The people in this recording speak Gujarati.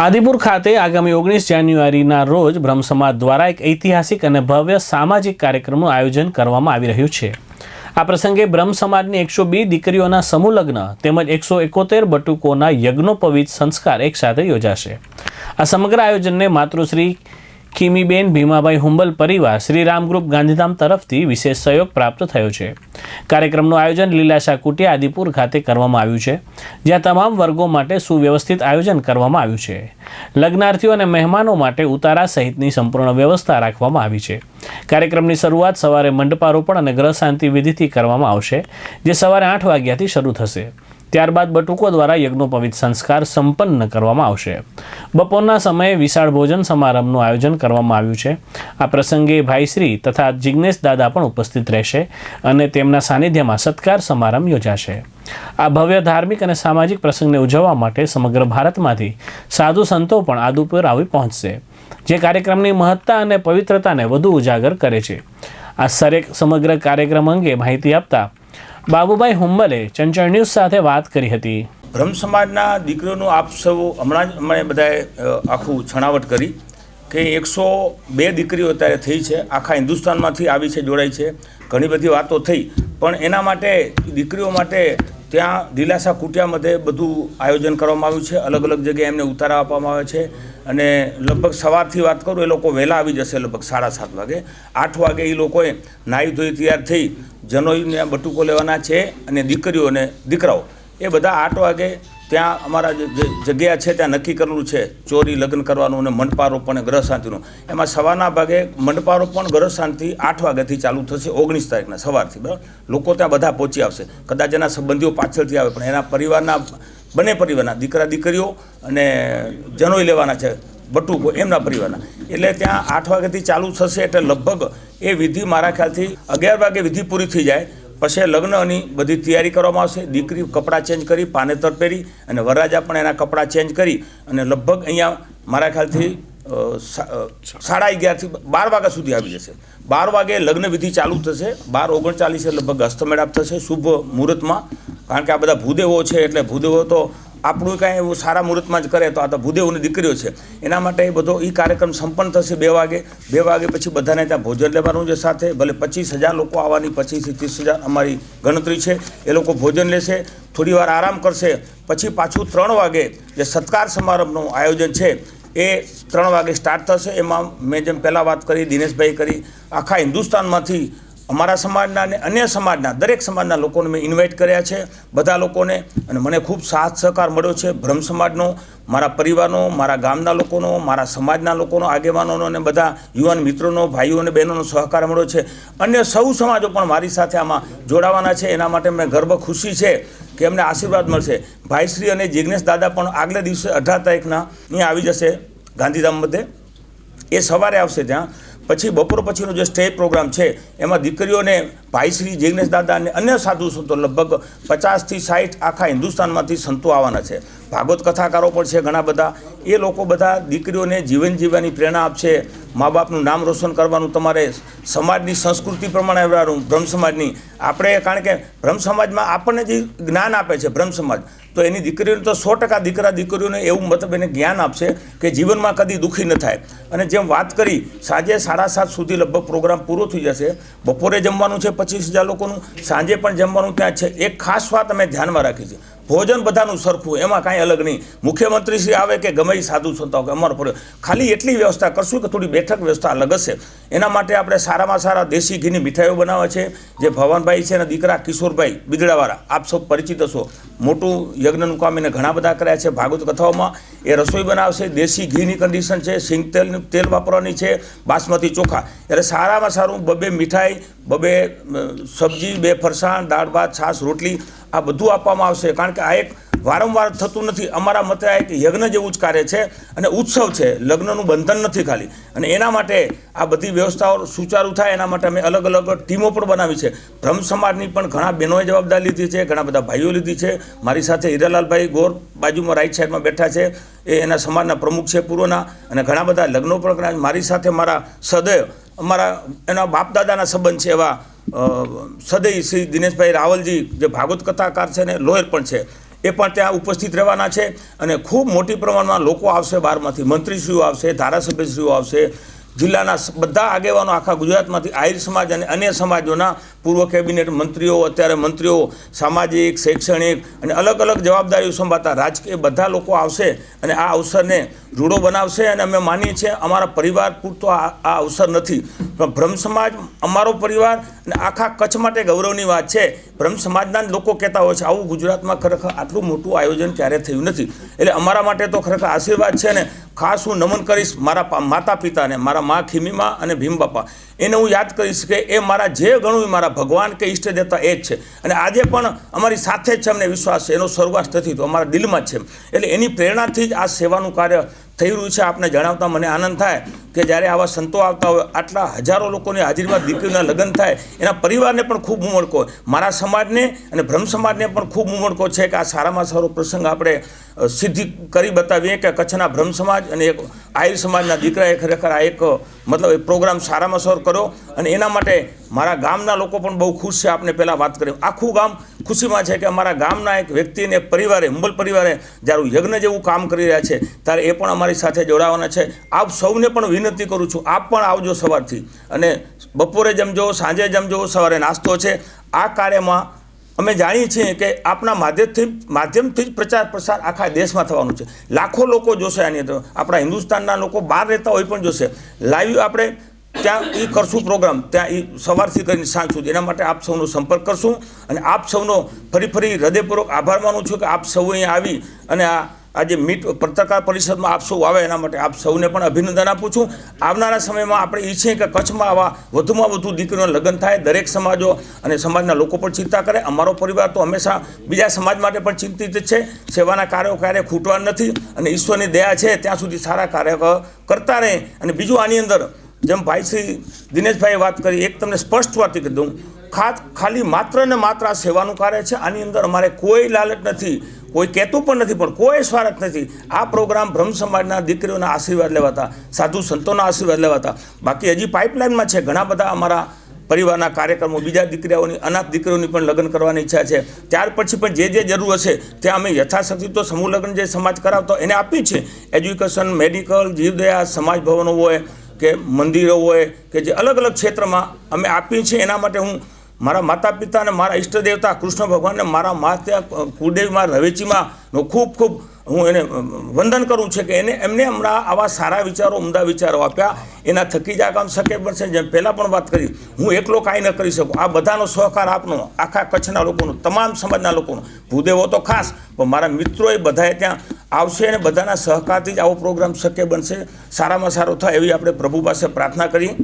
આદિપુર ખાતે આગામી ઓગણીસ જાન્યુઆરીના રોજ બ્રહ્મ સમાજ દ્વારા એક ઐતિહાસિક અને ભવ્ય સામાજિક કાર્યક્રમનું આયોજન કરવામાં આવી રહ્યું છે. આ પ્રસંગે બ્રહ્મ સમાજની એકસો બે દીકરીઓના સમૂહ લગ્ન તેમજ એકસો એકોતેર બટુકોના યજ્ઞોપવિત સંસ્કાર એકસાથે યોજાશે. આ સમગ્ર આયોજનને માતૃશ્રી ખીમીબેન ભીમાભાઈ હુંબલ પરિવાર શ્રીરામ ગ્રુપ ગાંધીધામ તરફથી વિશેષ સહયોગ પ્રાપ્ત થયો છે. કાર્યક્રમનું આયોજન લીલાશા કુટિયા આદિપુર ખાતે કરવામાં આવ્યું છે, જ્યાં તમામ વર્ગો માટે સુવ્યવસ્થિત આયોજન કરવામાં આવ્યું છે. લગ્નાર્થીઓ અને મહેમાનો માટે ઉતારા સહિતની સંપૂર્ણ વ્યવસ્થા રાખવામાં આવી છે. કાર્યક્રમની શરૂઆત સવારે મંડપારોપણ અને ગ્રહ શાંતિ વિધિથી કરવામાં આવશે, જે સવારે આઠ વાગ્યાથી શરૂ થશે. ત્યારબાદ બટુકો દ્વારા યજ્ઞોપવિત સંસ્કાર સંપન્ન કરવામાં આવશે. બપોરના સમયે વિશાળ ભોજન સમારંભનું આયોજન કરવામાં આવ્યું છે. આ પ્રસંગે ભાઈશ્રી તથા જિજ્ઞેશ દાદા પણ ઉપસ્થિત રહેશે અને તેમના સાનિધ્યમાં સત્કાર સમારંભ યોજાશે. આ ભવ્ય ધાર્મિક અને સામાજિક પ્રસંગને ઉજવવા માટે સમગ્ર ભારતમાંથી સાધુ સંતો પણ આદુપુર આવી પહોંચશે, જે કાર્યક્રમની મહત્તા અને પવિત્રતાને વધુ ઉજાગર કરે છે. આ સરેક સમગ્ર કાર્યક્રમ અંગે માહિતી આપતા બાબુભાઈ હુંબલે ચંચળ ન્યૂઝ સાથે વાત કરી હતી. બ્રહ્મ સમાજના દીકરીઓનું આપ સૌ હમણાં જ અમે બધાએ આખું છણાવટ કરી કે એકસો બે દીકરીઓ અત્યારે થઈ છે. આખા હિન્દુસ્તાનમાંથી આવી છે, જોડાઈ છે. ઘણી બધી વાતો થઈ. પણ એના માટે, દીકરીઓ માટે ત્યાં દિલાસા કુટિયા મધ્યે બધું આયોજન કરવામાં આવ્યું છે. અલગ અલગ જગ્યાએ એમને ઉતારા આપવામાં આવે છે. અને લગભગ સવારથી વાત કરું, એ લોકો વહેલા આવી જશે લગભગ સાડા સાત વાગે. આઠ વાગે એ લોકોએ નાહી ધોઈ તૈયાર થઈ જનોઈને બટુકો લેવાના છે અને દીકરીઓને દીકરાઓ એ બધા આઠ વાગે ત્યાં અમારા જે જગ્યા છે, ત્યાં નક્કી કરેલું છે ચોરી, લગ્ન કરવાનું અને મંડપારોપણ અને ગ્રહ શાંતિનું એમાં સવારના ભાગે મંડપારોપણ ગ્રહ શાંતિ આઠ વાગ્યાથી ચાલુ થશે ઓગણીસ તારીખના સવારથી, બરાબર? લોકો ત્યાં બધા પહોંચી આવશે. કદાચ એના સંબંધીઓ પાછળથી આવે, પણ એના પરિવારના, બંને પરિવારના દીકરા દીકરીઓ અને જનોઈ લેવાના છે બટુકો એમના પરિવારના. એટલે ત્યાં આઠ વાગ્યાથી ચાલુ થશે એટલે લગભગ એ વિધિ મારા ખ્યાલથી અગિયાર વાગે વિધિ પૂરી થઈ જાય. પછી લગ્નની બધી તૈયારી કરવામાં આવશે. દીકરી કપડાં ચેન્જ કરી પાનેતર પહેરી અને વરરાજા પણ એના કપડાં ચેન્જ કરી અને લગભગ અહીંયા મારા ખ્યાલથી સાડા અગિયારથી બાર વાગ્યા સુધી આવી જશે. બાર વાગે લગ્ન વિધિ ચાલુ થશે. બાર ઓગણચાલીસે લગભગ હસ્તમેળાપ થશે શુભ મુહૂર્તમાં. કારણ કે આ બધા ભૂદેવો છે એટલે ભૂદેવો તો આપણું કાંઈ એવું સારા મુહૂર્તમાં જ કરે તો આ તો ભૂદેવની દીકરીઓ છે. એના માટે એ બધો એ કાર્યક્રમ સંપન્ન થશે બે વાગે. બે વાગે પછી બધાને ત્યાં ભોજન લેવાનું છે સાથે. ભલે પચીસ હજાર લોકો આવવાની પચીસથી ત્રીસ હજાર અમારી ગણતરી છે. એ લોકો ભોજન લેશે, થોડી આરામ કરશે. પછી પાછું ત્રણ વાગે જે સત્કાર સમારંભનું આયોજન છે, એ ત્રણ વાગે સ્ટાર્ટ થશે. એમાં મેં જેમ પહેલાં વાત કરી દિનેશભાઈ કરી, આખા હિન્દુસ્તાનમાંથી અમારા સમાજના અને અન્ય સમાજના, દરેક સમાજના લોકોને મેં ઇન્વાઇટ કર્યા છે. બધા લોકોને, અને મને ખૂબ સાથ સહકાર મળ્યો છે. બ્રહ્મ સમાજનો, મારા પરિવારનો, મારા ગામના લોકોનો, મારા સમાજના લોકોનો, આગેવાનોનો અને બધા યુવાન મિત્રોનો, ભાઈઓ અને બહેનોનો સહકાર મળ્યો છે. અન્ય સૌ સમાજો પણ મારી સાથે આમાં જોડાવાના છે. એના માટે મને ગર્વ ખુશી છે કે એમને આશીર્વાદ મળશે. ભાઈશ્રી અને જિજ્ઞેશ દાદા પણ આગલા દિવસે અઢાર તારીખના અહીંયા આવી જશે ગાંધીધામ મધ્યે. એ સવારે આવશે ત્યાં. પછી બપોર પછીનો જે સ્ટેજ પ્રોગ્રામ છે, એમાં દીકરીઓને ભાઈશ્રી જિજ્ઞેશ દાદા અને અન્ય સાધુ સંતો લગભગ પચાસથી સાઠ આખા હિન્દુસ્તાનમાંથી સંતો આવવાના છે. ભાગવત કથાકારો પણ છે ઘણા બધા. એ લોકો બધા દીકરીઓને જીવન જીવવાની પ્રેરણા આપશે. મા બાપનું નામ રોશન કરવાનું તમારે સમાજની સંસ્કૃતિ પ્રમાણે રહેવાનું બ્રહ્મ સમાજની. આપણે કારણ કે બ્રહ્મ સમાજમાં આપણને જે જ્ઞાન આપે છે બ્રહ્મ સમાજ તો એની દીકરીઓને તો સો ટકા દીકરા દીકરીઓને એવું મતલબ એને જ્ઞાન આપશે કે જીવનમાં કદી દુઃખી ન થાય. અને જેમ વાત કરી, સાંજે સાડા સાત સુધી લગભગ પ્રોગ્રામ પૂરો થઈ જશે. બપોરે જમવાનું છે પચીસ હજાર લોકોનું, સાંજે પણ જમવાનું ત્યાં છે. એક ખાસ વાત અમે ધ્યાનમાં રાખી છે. ભોજન બધાનું સરખું, એમાં કાંઈ અલગ નહીં. મુખ્યમંત્રી શ્રી આવે કે ગમે સાધુ સંતો કે અમારો પડે ખાલી એટલી વ્યવસ્થા કરશું કે થોડી બેઠક વ્યવસ્થા અલગ હશે. એના માટે આપણે સારામાં સારા દેશી ઘીની મીઠાઈઓ બનાવે છે, જે ભવાનભાઈ છે અને દીકરા કિશોરભાઈ બિદડાવાળા. આપ સૌ પરિચિત હશો. મોટું યજ્ઞનું કામ એને ઘણા બધા કર્યા છે. ભાગવત કથાઓમાં એ રસોઈ બનાવશે, દેશી ઘીની કન્ડિશન છે, સિંગ તેલનું તેલ વાપરવાની છે, બાસમતી ચોખા. એટલે સારામાં સારું બબે મીઠાઈ, બબે સબ્જી, બે ફરસાણ, દાળ, ભાત, છાશ, રોટલી આ બધું આપવામાં આવશે, કારણ કે આ એક વારંવાર થતું નથી. અમારા મતે આ એક યજ્ઞ જેવું જ કાર્ય છે અને ઉત્સવ છે, લગ્નનું બંધન નથી ખાલી. અને એના માટે આ બધી વ્યવસ્થાઓ સુચારુ થાય, એના માટે અમે અલગ અલગ ટીમો પણ બનાવી છે. બ્રહ્મ સમાજની પણ ઘણા બહેનોએ જવાબદારી લીધી છે, ઘણા બધા ભાઈઓ લીધી છે. મારી સાથે હીરાલાલભાઈ ગોર બાજુમાં રાઈટ સાઈડમાં બેઠા છે. એ એના સમાજના પ્રમુખ છે, પૂર્વના. અને ઘણા બધા લગ્નો પણ મારી સાથે મારા સદૈવ અમારા એના બાપ દાદાના સંબંધ છે એવા અ, સદૈવ શ્રી દિનેશભાઈ રાવલજી જે ભાગવત કથાકાર છે ને લોયર પણ છે એ પણ ત્યાં ઉપસ્થિત રહેવાના છે અને ખૂબ મોટી પ્રમાણમાં લોકો આવશે બહારમાંથી. મંત્રીશ્રીઓ આવશે ધારાસભ્યશ્રીઓ આવશે જિલ્લાના બધા આગેવાનો આખા ગુજરાતમાંથી આહિર સમાજ અને અન્ય સમાજોના પૂર્વ કેબિનેટ મંત્રીઓ, અત્યારે મંત્રીઓ, સામાજિક, શૈક્ષણિક અને અલગ અલગ જવાબદારીઓ સંભાળતા રાજકીય બધા લોકો આવશે અને આ અવસરને રૂડો બનાવશે અને અમે માનીએ છીએ અમારા પરિવાર પૂરતો આ અવસર નથી. પણ બ્રહ્મ સમાજ અમારો પરિવાર અને આખા કચ્છ માટે ગૌરવની વાત છે. બ્રહ્મ સમાજના જ લોકો કહેતા હોય છે, આવું ગુજરાતમાં ખરેખર આટલું મોટું આયોજન ક્યારે થયું નથી? એટલે અમારા માટે તો ખરેખર આશીર્વાદ છે ને ખાસ હું નમન કરીશ મારા માતા પિતાને, મારા મા ખીમીમા અને ભીમ બાપા. એને હું યાદ કરીશ કે એ મારા જે ગણું મારા ભગવાન કે ઈષ્ટ દેવતા એ જ છે. અને આજે પણ અમારી સાથે જ છે અમને વિશ્વાસ છે. એનો સ્વર્ગવાસ નથી, તો અમારા દિલમાં જ છે એટલે એની પ્રેરણાથી જ આ સેવાનું કાર્ય થઈ રહ્યું છે, આપને જણાવતા મને આનંદ થાય કે જ્યારે આવા સંતો આવતા હોય, આટલા હજારો લોકોની હાજરીમાં દીકરીના લગ્ન થાય, એના પરિવારને પણ ખૂબ મુમળકો મારા સમાજને અને બ્રહ્મ સમાજને પણ ખૂબ મુમળકો છે કે આ સારામાં સારો પ્રસંગ આપણે સિદ્ધિ કરી બતાવીએ કે કચ્છના બ્રહ્મ સમાજ અને એક આયુર સમાજના દીકરાએ ખરેખર આ એક મતલબ એ પ્રોગ્રામ સારામાં સારો કર્યો અને એના માટે મારા ગામના લોકો પણ બહુ ખુશ છે. આપને પહેલાં વાત કરી. આખું ગામ ખુશીમાં છે કે અમારા ગામના એક વ્યક્તિને પરિવારે, હુંબલ પરિવારે જ્યારે યજ્ઞ જેવું કામ કરી રહ્યા છે, ત્યારે એ પણ અમારી સાથે જોડાવાના છે. આપ સૌને પણ વિનંતી કરું છું, આપ પણ આવજો સવારથી. અને બપોરે જમજો, સાંજે જમજો, સવારે નાસ્તો છે. આ કાર્યમાં અમે જાણીએ છીએ કે આપણા માધ્યમથી માધ્યમથી જ પ્રચાર પ્રસાર આખા દેશમાં થવાનું છે. લાખો લોકો જોશે આની અંદર. આપણા હિન્દુસ્તાનના લોકો બહાર રહેતા હોય પણ જોશે. લાઈવ આપણે ત્યાં એ કરશું પ્રોગ્રામ ત્યાં એ સવારથી કરીને સાંજ સુધી. એના માટે આપ સૌનો સંપર્ક કરશું અને આપ સૌનો ફરી ફરી હૃદયપૂર્વક આભાર માનું છું કે આપ સૌ અહીંયા આવી અને આ આજે મીટ પત્રકાર પરિષદમાં આપ સૌ આવે એના માટે આપ સૌને પણ અભિનંદન આપું છું. આવનારા સમયમાં આપણે ઈચ્છીએ કે કચ્છમાં આવા વધુમાં વધુ દીકરીઓના લગ્ન થાય, દરેક સમાજો અને સમાજના લોકો પણ ચિંતા કરે. અમારો પરિવાર તો હંમેશા બીજા સમાજ માટે પણ ચિંતિત છે. સેવાના કાર્યો ક્યારેય ખૂટવા નથી અને ઈશ્વરની દયા છે, ત્યાં સુધી સારા કાર્ય કરતા રહે. અને બીજું આની અંદર જેમ ભાઈ શ્રી દિનેશભાઈએ વાત કરી, એક તમને સ્પષ્ટ વાત કહી દઉં. ખાલી માત્ર ને માત્ર આ સેવાનું કાર્ય છે. આની અંદર અમારે કોઈ લાલચ નથી. કોઈ કહેતું પણ નથી, પણ કોઈ સ્વાર્થ નથી. આ પ્રોગ્રામ બ્રહ્મ સમાજના દીકરીઓના આશીર્વાદ લેવાતા, સાધુ સંતોના આશીર્વાદ લેવાતા. બાકી હજી પાઇપલાઇનમાં છે. ઘણા બધા અમારા પરિવારના કાર્યક્રમો, બીજા દીકરીઓની, અનાથ દીકરીઓની પણ લગ્ન કરવાની ઈચ્છા છે. ત્યાર પછી પણ જે જે જરૂર હશે, ત્યાં અમે યથાશક્તિ તો સમૂહ લગ્ન જે સમાજ કરાવતો, એને આપી છે. એજ્યુકેશન મેડિકલ જીવદયા, સમાજ ભવનો હોય, કે મંદિરો હોય, કે જે અલગ અલગ ક્ષેત્રમાં અમે આપીએ છીએ એના માટે હું મારા માતા પિતા અને મારા ઈષ્ટ દેવતા કૃષ્ણ ભગવાનને મારા માતા કુળદેવી મારા રવેચીમાં ખૂબ ખૂબ હું એને વંદન કરું છું કે એને, એમને હમણાં આવા સારા વિચારો, ઉમદા વિચારો આપ્યા. એના થકી જ આ કામ શકે બનશે જેમ પહેલાં પણ વાત કરી, હું એકલો કાંઈ ન કરી શકું. આ બધાનો સહકાર આપનો, આખા કચ્છના લોકોનો, તમામ સમાજના લોકોનો. ભૂદેવો તો ખાસ, પણ મારા મિત્રોએ બધાએ ત્યાં આવશે અને બધાના સહકારથી જ આવો પ્રોગ્રામ શક્ય બનશે. સારામાં સારો થાય એવી આપણે પ્રભુ પાસે પ્રાર્થના કરી.